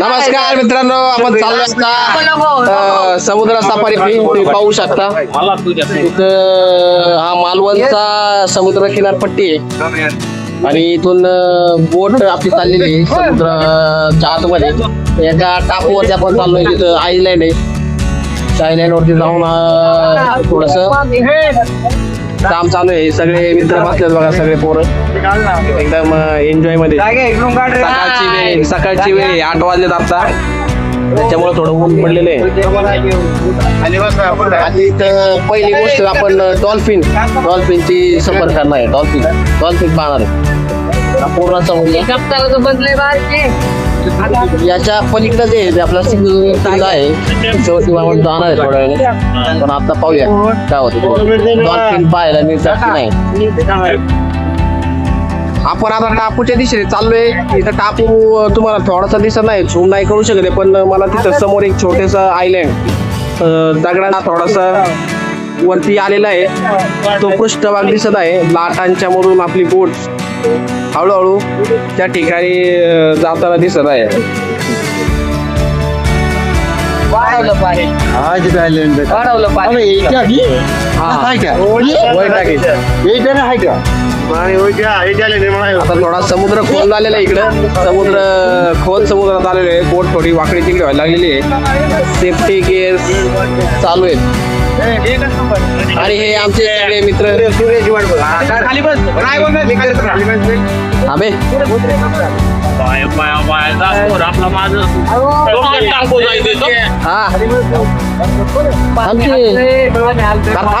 नमस्कार मित्रांनो आपण चाललो आता अ, समुद्र सफारी तुम्ही पाहू शकता. इथं हा मालवणचा समुद्र किनारपट्टी आहे. आणि इथून बोट आपली चाललेली आहे समुद्राच्या आतमध्ये एका टापूवरती आपण चाललोय तिथं आयलँड आहे. त्या आयलँड वरती जाऊन थोडस काम चालू आहे. सगळे मित्र बसलेत बघा सगळे पोरं. एकदम एन्जॉयमध्ये. सकाळची वेळ सकाळची वेळ आहे, आठ वाजलेत आता. त्याच्यामुळे थोडं ऊन पडलेलं आहे. आणि इथं पहिली गोष्ट आपण डॉल्फिन डॉल्फिनची सफर करणार आहे. डॉल्फिन डॉल्फिन पाहणार आहे. हा पूर्ण समुद्र बदले याच्या पलीकडे जे आहे ते आपला सिंधुदुर्ग किल्ला आहे. शेवटी आपण जाणार आहे थोड्या वेळाने. पण आता पाहूया काय होतं डॉल्फिन पाहायला मिळतात की नाही. आपण आता टापूच्या दिशेने चाललोय. इथं टापू तुम्हाला थोडासा दिसत नाही झूम नाही करू शकत पण मला तिथं समोर एक छोटेस आयलँड दगडाला थोडासा वरती आलेला आहे. तो पृष्ठभाग दिसत आहे. लाटांच्या मधून आपली बोट हळूहळू त्या ठिकाणी जाताना दिसत आहे. वाढवलं पाहिजे वाढवलं हा. आता थोडा समुद्र खोल झालेला आहे इकडं. समुद्र खोल समुद्रात आलेले आहे बोट थोडी वाकडी तिकडे व्हायला लागलेली आहे. सेफ्टी गेअर चालू आहेत. आणि हे आमचे सगळे मित्र. आबे. हा. आमचे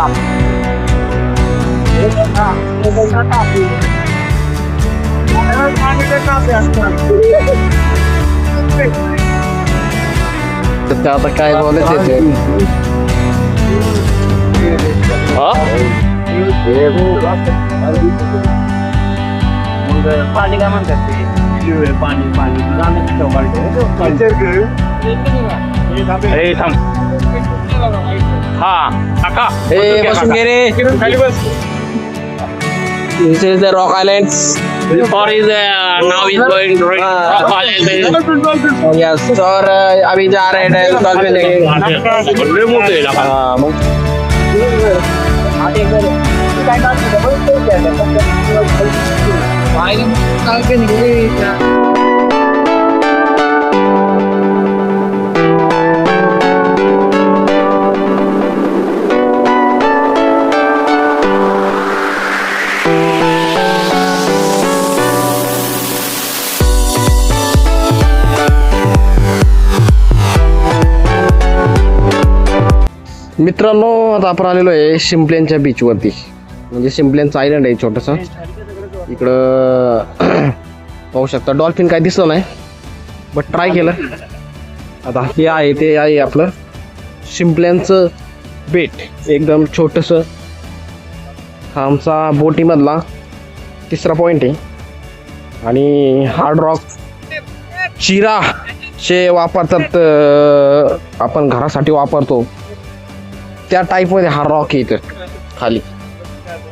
विचार तर ते आता काय बोलायचं ते हा पाणी काय म्हणतात ते पाणी पाणी ए थांब हा काका ए बसून घे रे this is the Rock Island Or is uh, now is going to rain. Ah. Rock Island. Yes और अभी जा रहे हैं डॉल्फिन लेके लय मोठं आहे लाका. हाँ, मित्रांनो आता आपण आलेलो आहे शिंपल्यांच्या बीचवरती म्हणजे शिंपल्यांचं आयलंड आहे छोटंसं. इकडं पाहू शकता. डॉल्फिन काय दिसलं नाही बट ट्राय केलं. आता हे आहे ते आहे आपलं शिंपल्यांचं बेट एकदम छोटंसं. हा आमचा बोटीमधला तिसरा पॉईंट आहे. आणि हार्ड रॉक चिरा चे वापरतात आपण घरासाठी वापरतो. त्या टाईपमध्ये हा रॉक आहे इथं खाली.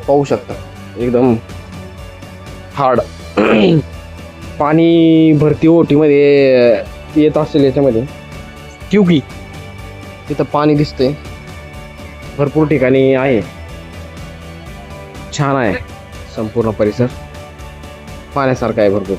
पाहू शकता. एकदम हार्ड पाणी भरती ओटीमध्ये येत असेल याच्यामध्ये. क्युकी. तिथं पाणी दिसतंय. भरपूर ठिकाणी आहे. छान आहे. संपूर्ण परिसर. पाण्यासारखा आहे भरपूर.